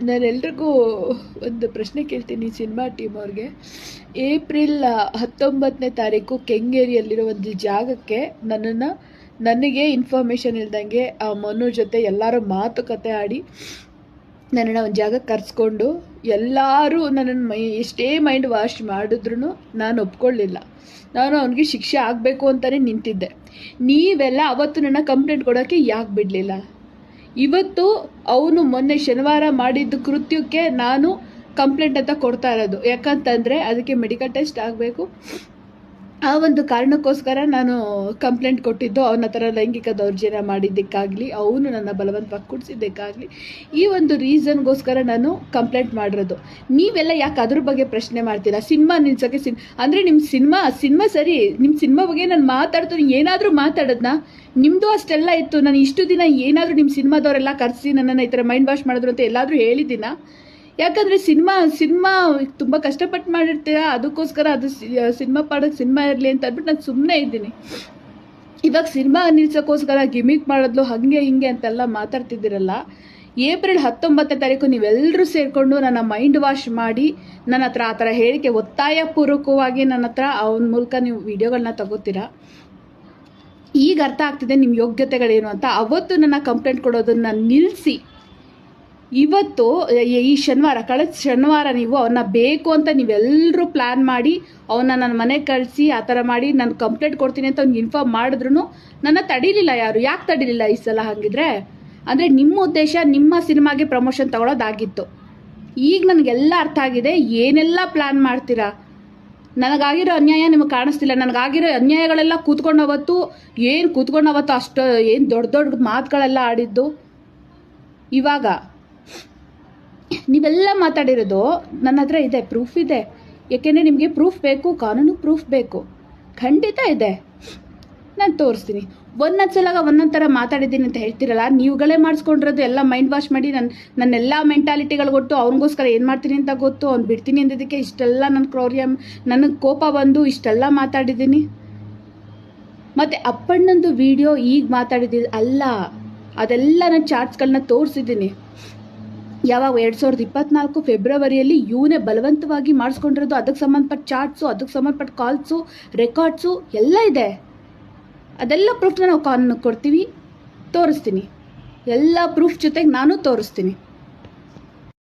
ನಾನೆಲ್ರಿಗೂ ಒಂದು ಪ್ರಶ್ನೆ ಕೇಳ್ತೀನಿ ಸಿನಿಮಾ ಟೀಮ್ ಅವ್ರಿಗೆ. ಏಪ್ರಿಲ್ ಹತ್ತೊಂಬತ್ತನೇ ತಾರೀಕು ಕೆಂಗೇರಿಯಲ್ಲಿರೋ ಒಂದು ಜಾಗಕ್ಕೆ ನನ್ನನ್ನು, ನನಗೆ ಇನ್ಫಾರ್ಮೇಷನ್ ಇಲ್ದಂಗೆ ಆ ಮನು ಜೊತೆ ಎಲ್ಲರೂ ಮಾತುಕತೆ ಆಡಿ ನನ್ನನ್ನು ಒಂದು ಜಾಗಕ್ಕೆ ಕರೆಸ್ಕೊಂಡು ಎಲ್ಲರೂ ನನ್ನನ್ನು ಮೈ, ಎಷ್ಟೇ ಮೈಂಡ್ ವಾಶ್ ಮಾಡಿದ್ರು ನಾನು ಒಪ್ಕೊಳ್ಳಿಲ್ಲ. ನಾನು ಅವನಿಗೆ ಶಿಕ್ಷೆ ಆಗಬೇಕು ಅಂತಲೇ ನಿಂತಿದ್ದೆ. ನೀವೆಲ್ಲ ಅವತ್ತು ನನ್ನ ಕಂಪ್ಲೇಂಟ್ ಕೊಡೋಕ್ಕೆ ಯಾಕೆ ಬಿಡಲಿಲ್ಲ? ಇವತ್ತು ಅವನು ಮೊನ್ನೆ ಶನಿವಾರ ಮಾಡಿದ್ದು ಕೃತ್ಯಕ್ಕೆ ನಾನು ಕಂಪ್ಲೇಂಟ್ ಅಂತ ಕೊಡ್ತಾ ಇರೋದು. ಯಾಕಂತಂದರೆ ಅದಕ್ಕೆ ಮೆಡಿಕಲ್ ಟೆಸ್ಟ್ ಆಗಬೇಕು. ಆ ಒಂದು ಕಾರಣಕ್ಕೋಸ್ಕರ ನಾನು ಕಂಪ್ಲೇಂಟ್ ಕೊಟ್ಟಿದ್ದು ಅವನ ಥರ ಲೈಂಗಿಕ ದೌರ್ಜನ್ಯ ಮಾಡಿದ್ದಕ್ಕಾಗಲಿ, ಅವನು ನನ್ನ ಬಲವಂತವಾಗಿ ಕುಡಿಸಿದ್ದಕ್ಕಾಗಲಿ. ಈ ಒಂದು ರೀಸನ್ಗೋಸ್ಕರ ನಾನು ಕಂಪ್ಲೇಂಟ್ ಮಾಡಿರೋದು. ನೀವೆಲ್ಲ ಯಾಕೆ ಅದ್ರ ಬಗ್ಗೆ ಪ್ರಶ್ನೆ ಮಾಡ್ತೀರಾ? ಸಿನಿಮಾ ನಿಲ್ಸೋಕ್ಕೆ ಸಿನ್, ಅಂದರೆ ನಿಮ್ಮ ಸಿನಿಮಾ ಸಿನಿಮಾ ಸರಿ ನಿಮ್ಮ ಸಿನಿಮಾ ಬಗ್ಗೆ ನಾನು ಮಾತಾಡ್ತೀನಿ, ಏನಾದರೂ ಮಾತಾಡೋದನ್ನ ನಿಮ್ಮದು ಅಷ್ಟೆಲ್ಲ ಇತ್ತು, ನಾನು ಇಷ್ಟು ದಿನ ಏನಾದರೂ ನಿಮ್ಮ ಸಿನಿಮಾದವರೆಲ್ಲ ಕರೆಸಿ ನನ್ನನ್ನು ಈ ಥರ ಮೈಂಡ್ ವಾಶ್ ಮಾಡಿದ್ರು ಅಂತ ಎಲ್ಲಾದರೂ ಹೇಳಿದ್ದೀನ? ಯಾಕಂದರೆ ಸಿನಿಮಾ ಸಿನಿಮಾ ತುಂಬ ಕಷ್ಟಪಟ್ಟು ಮಾಡಿರ್ತೀರ? ಅದಕ್ಕೋಸ್ಕರ ಅದು ಸಿನಿಮಾ ಪಾಡೋಕ್ಕೆ ಸಿನಿಮಾ ಇರಲಿ ಅಂತ ಅಂದ್ಬಿಟ್ಟು ನಾನು ಸುಮ್ಮನೆ ಇದ್ದೀನಿ. ಇವಾಗ ಸಿನಿಮಾ ನಿಲ್ಸೋಕ್ಕೋಸ್ಕರ ಗಿಮಿಕ್ ಮಾಡೋದ್ಲು, ಹಾಗೆ ಹಿಂಗೆ ಅಂತೆಲ್ಲ ಮಾತಾಡ್ತಿದ್ದೀರಲ್ಲ, ಏಪ್ರಿಲ್ ಹತ್ತೊಂಬತ್ತನೇ ತಾರೀಕು ನೀವೆಲ್ಲರೂ ಸೇರಿಕೊಂಡು ನನ್ನ ಮೈಂಡ್ ವಾಶ್ ಮಾಡಿ, ನನ್ನ ಹತ್ರ ಆ ಥರ ಹೇಳಿಕೆ ಒತ್ತಾಯಪೂರ್ವಕವಾಗಿ ನನ್ನ ಹತ್ರ ಅವನ ಮೂಲಕ ನೀವು ವಿಡಿಯೋಗಳನ್ನ ತಗೋತೀರಾ? ಈಗ ಅರ್ಥ ಆಗ್ತಿದೆ ನಿಮ್ಮ ಯೋಗ್ಯತೆಗಳೇನು ಅಂತ. ಅವತ್ತು ನನ್ನ ಕಂಪ್ಲೇಂಟ್ ಕೊಡೋದನ್ನು ನಿಲ್ಲಿಸಿ ಇವತ್ತು ಈ ಶನಿವಾರ, ಕಳೆದ ಶನಿವಾರ ನೀವು ಅವನ್ನ ಬೇಕು ಅಂತ ನೀವೆಲ್ಲರೂ ಪ್ಲ್ಯಾನ್ ಮಾಡಿ ಅವನ್ನ ನನ್ನ ಮನೆಗೆ ಕಳಿಸಿ, ಆ ಥರ ಮಾಡಿ, ನಾನು ಕಂಪ್ಲೇಂಟ್ ಕೊಡ್ತೀನಿ ಅಂತ ಅವ್ನಿಗೆ ಇನ್ಫಾರ್ಮ್ ಮಾಡಿದ್ರು ನನ್ನ ತಡೀಲಿಲ್ಲ ಯಾರು? ಯಾಕೆ ತಡೀಲಿಲ್ಲ ಈ ಸಲ ಹಾಗಿದ್ರೆ? ಅಂದರೆ ನಿಮ್ಮ ಉದ್ದೇಶ, ನಿಮ್ಮ ಸಿನಿಮಾಗೆ ಪ್ರಮೋಷನ್ ತಗೊಳ್ಳೋದಾಗಿತ್ತು ಈಗ ನನಗೆಲ್ಲ ಅರ್ಥ ಆಗಿದೆ, ಏನೆಲ್ಲ ಪ್ಲ್ಯಾನ್ ಮಾಡ್ತೀರಾ? ನನಗಾಗಿರೋ ಅನ್ಯಾಯ ನಿಮಗೆ ಕಾಣಿಸ್ತಿಲ್ಲ. ನನಗಾಗಿರೋ ಅನ್ಯಾಯಗಳೆಲ್ಲ ಕೂತ್ಕೊಂಡು ಅವತ್ತು, ಏನು ಕೂತ್ಕೊಂಡು ಅವತ್ತು ಅಷ್ಟು, ಏನು ದೊಡ್ಡ ದೊಡ್ಡ ಮಾತುಗಳೆಲ್ಲ ಆಡಿದ್ದು? ಇವಾಗ ನೀವೆಲ್ಲ ಮಾತಾಡಿರೋದು ನನ್ನ ಹತ್ರ ಇದೆ ಪ್ರೂಫ್ ಇದೆ. ಯಾಕೆಂದರೆ ನಿಮಗೆ ಪ್ರೂಫ್ ಬೇಕು, ಕಾನೂನು ಪ್ರೂಫ್ ಬೇಕು. ಖಂಡಿತ ಇದೆ. ನಾನು ತೋರಿಸ್ತೀನಿ. ಒಂದೊಂದು ಸಲ ಒಂದೊಂದು ಥರ ಮಾತಾಡಿದ್ದೀನಿ ಅಂತ ಹೇಳ್ತಿರಲ್ಲ, ನೀವುಗಳೇ ಮಾಡಿಸ್ಕೊಂಡಿರೋದು ಎಲ್ಲ ಮೈಂಡ್ ವಾಶ್ ಮಾಡಿ ನನ್ನ ನನ್ನೆಲ್ಲ ಮೆಂಟಾಲಿಟಿಗಳು ಕೊಟ್ಟು ಅವನಿಗೋಸ್ಕರ ಏನು ಮಾಡ್ತೀನಿ ಅಂತ ಗೊತ್ತು, ಅವ್ನು ಬಿಡ್ತೀನಿ ಅಂದಿದ್ದಕ್ಕೆ ಇಷ್ಟೆಲ್ಲ ನನ್ನ ಕ್ರೌರ್ಯ ನನಗೆ ಕೋಪ ಬಂದು ಇಷ್ಟೆಲ್ಲ ಮಾತಾಡಿದ್ದೀನಿ. ಮತ್ತು ಅಪ್ಪಣ್ಣಂದು ವಿಡಿಯೋ ಈಗ ಮಾತಾಡಿದ್ದೀನಿ ಅಲ್ಲ, ಅದೆಲ್ಲ ನಾನು ಚಾರ್ಟ್ಸ್ಗಳನ್ನ ತೋರಿಸಿದ್ದೀನಿ. ಯಾವಾಗ ಎರಡು ಸಾವಿರದ ಇಪ್ಪತ್ನಾಲ್ಕು ಫೆಬ್ರವರಿಯಲ್ಲಿ ಇವನೇ ಬಲವಂತವಾಗಿ ಮಾಡಿಸ್ಕೊಂಡಿರೋದು, ಅದಕ್ಕೆ ಸಂಬಂಧಪಟ್ಟ ಚಾರ್ಟ್ಸು ಅದಕ್ಕೆ ಸಂಬಂಧಪಟ್ಟ ಕಾಲ್ಸು ರೆಕಾರ್ಡ್ಸು ಎಲ್ಲ ಇದೆ. ಅದೆಲ್ಲ ಪ್ರೂಫ್ನ ನಾವು ಕಾನ್ ಕೊಡ್ತೀವಿ, ತೋರಿಸ್ತೀನಿ. ಎಲ್ಲ ಪ್ರೂಫ್ ಜೊತೆಗೆ ನಾನು ತೋರಿಸ್ತೀನಿ.